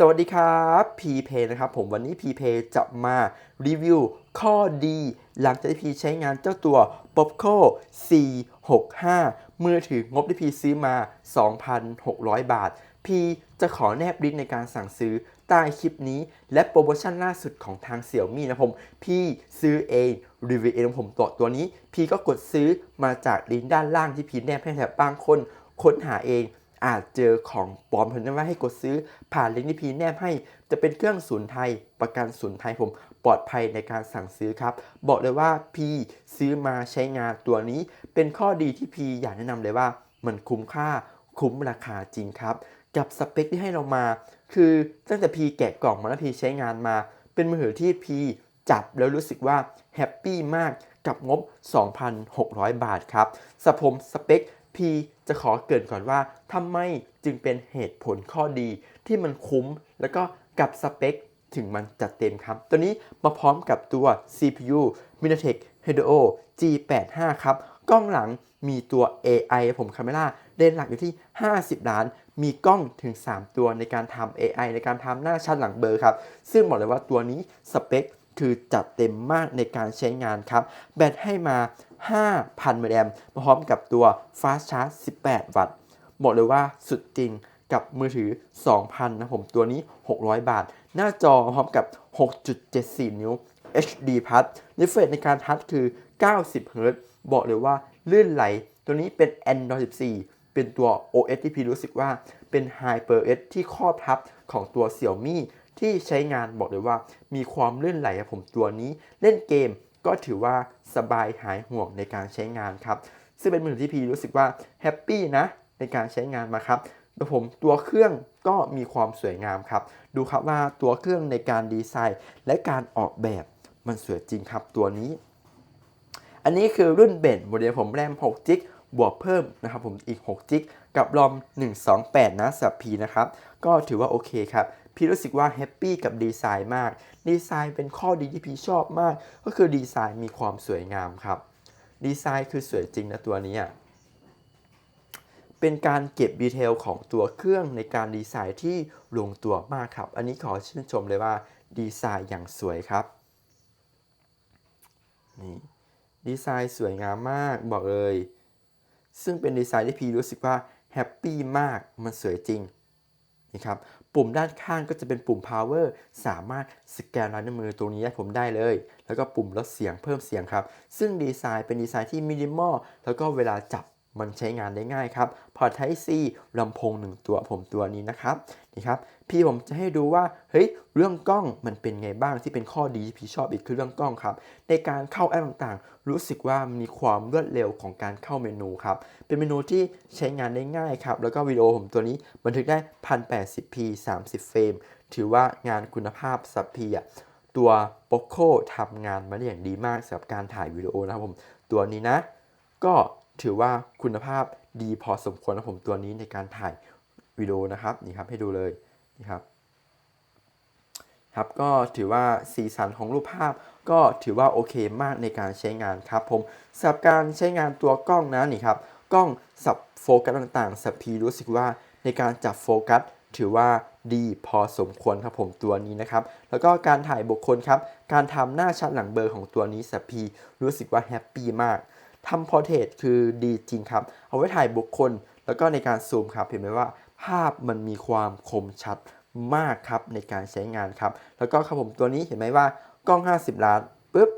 สวัสดีครับพีเพนะครับผมวันนี้พีเพจะมารีวิวข้อดี หลังจากที่พีใช้งานเจ้าตัว Popco C65 มือถืองบที่พีซื้อมา 2,600 บาท พีจะขอแนบลิงก์ในการสั่งซื้อใต้คลิปนี้ และโปรโมชั่นล่าสุดของทางเสี่ยวมี่นะผมพี่ซื้อเองรีวิวเองผมตัวตัวนี้ พีก็กดซื้อมาจากลิงก์ด้านล่างที่พีแนบให้แถบบางคนค้นหาเอง อาจเจอของปลอมผมจะว่าให้กดซื้อผ่านลิงก์ที่พีแนบให้ จะเป็นเครื่องศูนย์ไทย ประกันศูนย์ไทยผมปลอดภัยในการสั่งซื้อครับ บอกเลยว่าพีซื้อมาใช้งานตัวนี้ เป็นข้อดีที่พีอยากแนะนำเลยว่ามันคุ้มค่าคุ้มราคาจริงครับ กับสเปคที่ให้เรามา คือตั้งแต่พีแกะกล่องมาแล้วพีใช้งานมา เป็นมือถือที่พีจับแล้วรู้สึกว่าแฮปปี้มากกับงบ 2,600 บาทครับสับผมสเปคพี จะขอเกรินก่อนว่าทำไมจึงเป็นเหตุผลข้อดีที่มันคุ้ม แล้วก็กับสเปคถึงมันจัดเต็มครับ ตัวนี้มาพร้อมกับตัว CPU MediaTek Helio G85 ครับ กล้องหลังมีตัว AI ผมคาเมล่าเลนส์หลักอยู่ที่ 50 ล้าน มีกล้องถึง 3 ตัวในการทำ AI ในการทำหน้าชัดหลังเบลอครับ ซึ่งบอกเลยว่าตัวนี้สเปค คือจัดเต็มมากในการใช้งานครับ แบตให้มา 5,000มิลลิแอมป์มาพร้อมกับตัว Fast Charge 18 วัตต์บอกเลยว่าสุดจริงกับมือถือ 2,000 นะผมตัวนี้ 600 บาท หน้าจอพร้อมกับ 6.74 นิ้ว HD Plus นิเฟในการทัชคือ 90 Hz บอกเลยว่าลื่นไหล ตัวนี้เป็น Android 14 เป็นตัว OS ที่พี่รู้สึกว่าเป็น HyperOS ที่ครอบทับของตัว Xiaomi ที่ใช้งานบอกเลยว่า มีความเลื่อนไหลผมตัวนี้ เล่นเกมก็ถือว่าสบายหายห่วงในการใช้งานครับ ซึ่งเป็นมือถือที่พีรู้สึกว่าแฮปปี้นะในการใช้งานมาครับแต่ผมตัวเครื่องก็มีความสวยงามครับ ดูครับว่าตัวเครื่องในการดีไซน์ และการออกแบบมันสวยจริงครับตัวนี้ อันนี้คือรุ่นเบนโมเดลผมแรม6จิกบวกเพิ่มนะครับผมอีก6จิกกับรอม 128 นะสับพีนะครับ ก็ถือว่าโอเคครับ พี่รู้สึกว่าแฮปปี้กับดีไซน์มาก ดีไซน์เป็นข้อดีที่พี่ชอบมาก ก็คือดีไซน์มีความสวยงามครับ ดีไซน์คือสวยจริงนะตัวนี้เป็นการเก็บดีเทลของตัวเครื่องในการดีไซน์ที่ลงตัวมากครับ อันนี้ขอชื่นชมเลยว่าดีไซน์อย่างสวยครับ นี่ดีไซน์สวยงามมากบอกเลย ซึ่งเป็นดีไซน์ที่พี่รู้สึกว่าแฮปปี้มากมันสวยจริงนี่ครับ ปุ่มด้านข้างก็จะเป็นปุ่ม power สามารถสแกนลายนิ้วมือตรงนี้ให้ผมได้เลย แล้วก็ปุ่มลดเสียงเพิ่มเสียงครับ ซึ่งดีไซน์เป็นดีไซน์ที่มินิมอลแล้วก็เวลาจับ มันใช้งานได้ง่ายครับพอร์ต Type C ลำโพงหนึ่งตัวผมตัวนี้นะครับนี่ครับพี่ผมจะให้ดูว่าเฮ้ยเรื่องกล้องมันเป็นไงบ้างที่เป็นข้อดีที่พี่ชอบอีกคือเรื่องกล้องครับ ในการเข้าแอปต่างๆ รู้สึกว่ามีความรวดเร็วของการเข้าเมนูครับ เป็นเมนูที่ใช้งานได้ง่ายครับ แล้วก็วิดีโอผมตัวนี้บันทึกได้ 1080p 30 เฟรม ถือว่างานคุณภาพสัพพีอะตัว Poco ทำงานมาได้อย่างดีมากสำหรับการถ่ายวิดีโอนะครับผม ตัวนี้นะ ก็ ถือว่าคุณภาพดีพอสมควรนะผมตัวนี้ในการถ่ายวิดีโอนะครับนี่ครับให้ดูเลยนี่ครับครับก็ถือว่าสีสันของรูปภาพก็ถือว่าโอเคมากในการใช้งานครับผมสำหรับการใช้งานตัวกล้องนะนี่ครับกล้องสับโฟกัสต่างๆ สับพีรู้สึกว่าในการจับโฟกัสถือว่าดีพอสมควรครับผมตัวนี้นะครับ แล้วก็การถ่ายบุคคลครับ การทำหน้าชัดหลังเบอร์ของตัวนี้สับพีรู้สึกว่าแฮปปี้มาก ทำพอร์เทรตคือดีจริงครับ เอาไว้ถ่ายบุคคล แล้วก็ในการซูมครับ เห็นไหมว่าภาพมันมีความคมชัดมากครับในการใช้งานครับ แล้วก็ครับผมตัวนี้เห็นไหมว่ากล้อง 50 ล้านปุ๊บ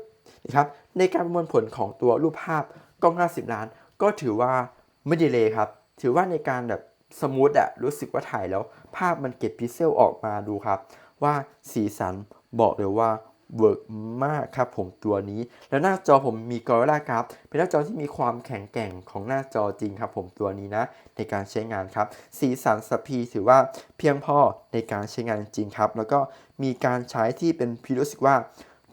นี่ครับ ในการประมวลผลของตัวรูปภาพกล้อง 50 ล้าน ก็ถือว่าไม่ดีเลยครับ ถือว่าในการแบบสมูทอะรู้สึกว่าถ่ายแล้ว ภาพมันเก็บพิกเซลออกมาดูครับ ว่าสีสันบอกเลยว่า เวิร์กมากครับผมตัวนี้ แล้วหน้าจอผมมี Gorilla Glass เป็นหน้าจอที่มีความแข็งแกร่งของหน้าจอจริงครับผมตัวนี้นะ ในการใช้งานครับ สีสันสปีถือว่าเพียงพอในการใช้งานจริงครับ แล้วก็มีการใช้ที่เป็นพี่รู้สึกว่า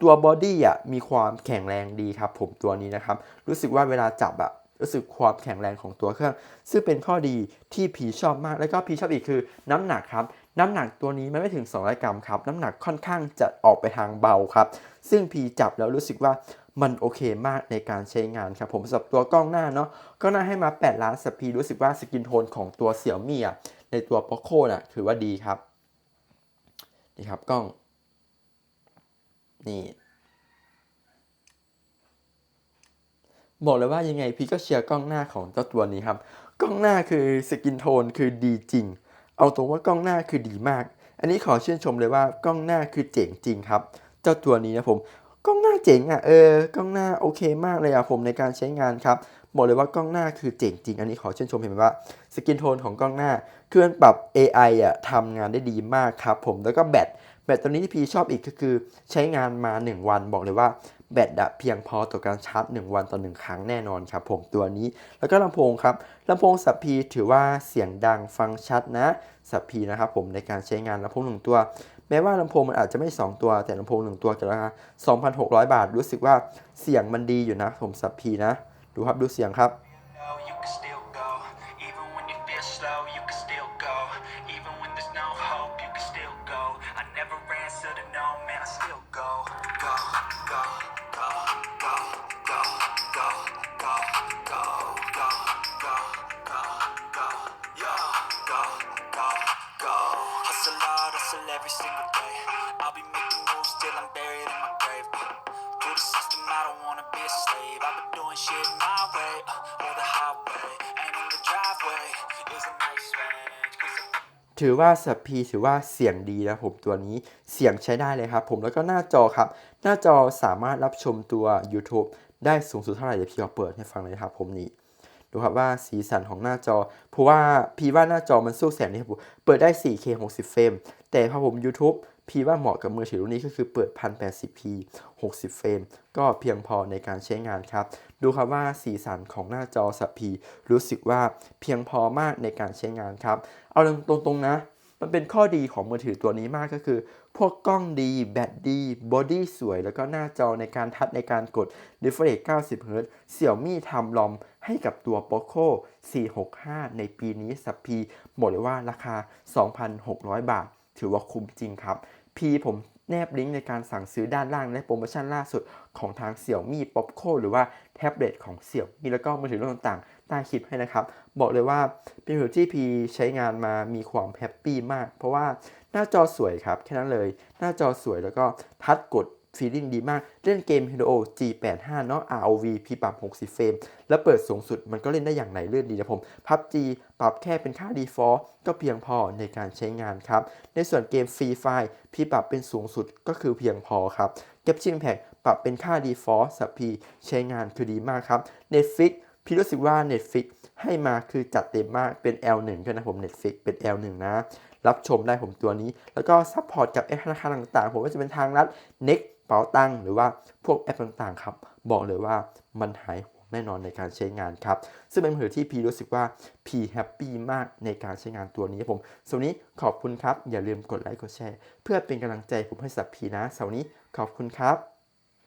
ตัวบอดี้อะมีความแข็งแรงดีครับผมตัวนี้นะครับ รู้สึกว่าเวลาจับอะรู้สึกความแข็งแรงของตัวเครื่อง ซึ่งเป็นข้อดีที่พีชอบมาก แล้วก็พีชอบอีกคือน้ำหนักครับ น้ำหนักตัวนี้มันไม่ถึง 200 กรัมครับ น้ำหนักค่อนข้างจะออกไปทางเบาครับ ซึ่งพีจับแล้วรู้สึกว่ามันโอเคมากในการใช้งานครับผมสำหรับตัวกล้องหน้าเนาะกล้องหน้าให้มา 8 ล้านสปีรู้สึกว่าสกินโทนของตัวเสี่ยวมี่อะในตัว Poco น่ะถือว่าดีครับ นี่ครับกล้อง นี่บอกเลยว่ายังไงพี่ก็เชียร์กล้องหน้าของเจ้าตัวนี้ครับ กล้องหน้าคือสกินโทนคือดีจริง เอาตรงว่ากล้องหน้าคือดีมาก อันนี้ขอชื่นชมเลยว่ากล้องหน้าคือเจ๋งจริงครับ เจ้าตัวนี้นะผมกล้องหน้าเจ๋งอะเออกล้องหน้าโอเคมากเลยอะผมในการใช้งานครับบอกเลยว่ากล้องหน้าคือเจ๋งจริง อันนี้ขอชื่นชมเห็นไหมว่าสกินโทนของกล้องหน้าคือมันปรับ AI อะทำงานได้ดีมากครับผมแล้วก็แบต แบตตัวนี้ที่พีชอบอีกก็คือใช้งานมา 1 วันบอกเลยว่าแบตอะเพียงพอต่อการชาร์จ 1 วันต่อ 1 ครั้งแน่นอนครับผมตัวนี้ แล้วก็ลำโพงครับลำโพงสับพีถือว่าเสียงดังฟังชัดนะสับพีนะครับผมในการใช้งานลำโพงหนึ่งตัว แม้ว่าลำโพงมันอาจจะไม่ 2 ตัวแต่ลำโพงหนึ่งตัวจะราคา2,600 บาท รู้สึกว่าเสียงมันดีอยู่นะผมสับพีนะ ดูครับดูเสียงครับ Hustle every single day. I'll be making moves till I'm buried in my grave. To the system, I don't wanna be a slave. I've been doing shit my way, uh, or the highway. And in the driveway is a nice range. ถือว่าสับพีถือว่าเสียงดีนะผมตัวนี้เสียงใช้ได้เลยครับ ผมแล้วก็หน้าจอครับ หน้าจอสามารถรับชมตัว YouTube ได้สูงสุดเท่าไหร่เดี๋ยวพี่ขอเปิดให้ฟังเลยครับผมนี่ ดูครับว่าสีสันของหน้าจอ เพราะว่าพีว่าหน้าจอมันสู้แสงนี่ครับผมเปิดได้ 4K 60 เฟรม แต่พอผม YouTube พีว่าเหมาะกับมือถือรุ่นนี้ก็คือเปิด 1080p 60 เฟรม ก็เพียงพอในการใช้งานครับ ดูครับว่าสีสันของหน้าจอสับพีรู้สึกว่าเพียงพอมากในการใช้งานครับ เอาตรงๆนะ มันเป็นข้อดีของมือถือตัวนี้มากก็คือ พวกกล้องดีแบตดีบอดี้สวย แล้วก็หน้าจอในการทัชในการกด refresh 90 Hz เสี่ยวมี่ทำลอม ให้กับตัว Poco 465 ในปีนี้สับพีบอกเลยว่าราคา 2,600 บาท ถือว่าคุ้มจริงครับ พีผมแนบลิงก์ในการสั่งซื้อด้านล่างและโปรโมชั่นล่าสุดของทางเสี่ยวมี่ Popco หรือว่าแท็บเล็ตของเสี่ยวมี่แล้วก็มือถือรุ่นต่างๆ ใต้คลิปให้นะครับ บอกเลยว่าเป็นมือถือที่พีใช้งานมามีความแฮปปี้มาก เพราะว่าหน้าจอสวยครับ แค่นั้นเลย หน้าจอสวยแล้วก็ทัชกด ฟีลลิ่งดีมาก เล่นเกม Hero G85 เนาะ ROV พี่ปรับ 60 เฟรม แล้วเปิดสูงสุดมันก็เล่นได้อย่างไหนเลื่อนดีนะผม PUBG ปรับแค่เป็นค่า default ก็เพียงพอในการใช้งานครับ ในส่วนเกม Free Fire พี่ปรับเป็นสูงสุดก็คือเพียงพอครับ Genshin Impact ปรับเป็นค่า default สับพีใช้งานคือดีมากครับ Netflix พี่รู้สึกว่า Netflix ให้มาคือจัดเต็มมากเป็น L1 ด้วยนะผม Netflix เป็น L1 นะรับชมได้ผมตัวนี้ แล้วก็ซัพพอร์ตกับแอปธนาคารต่างๆ ผมว่าจะเป็นทางรัฐ Next เป๋าตั้งหรือว่าพวกแอปต่างๆครับบอกเลยว่ามันหายห่วงแน่นอนในการใช้งานครับ ซึ่งเป็นมือที่พีรู้สึกว่าพีแฮปปี้มากในการใช้งานตัวนี้ครับผมส่วนนี้ขอบคุณครับ อย่าลืมกดไลค์กดแชร์ เพื่อเป็นกำลังใจผมให้สับพีนะสำหรับวันนี้ขอบคุณครับ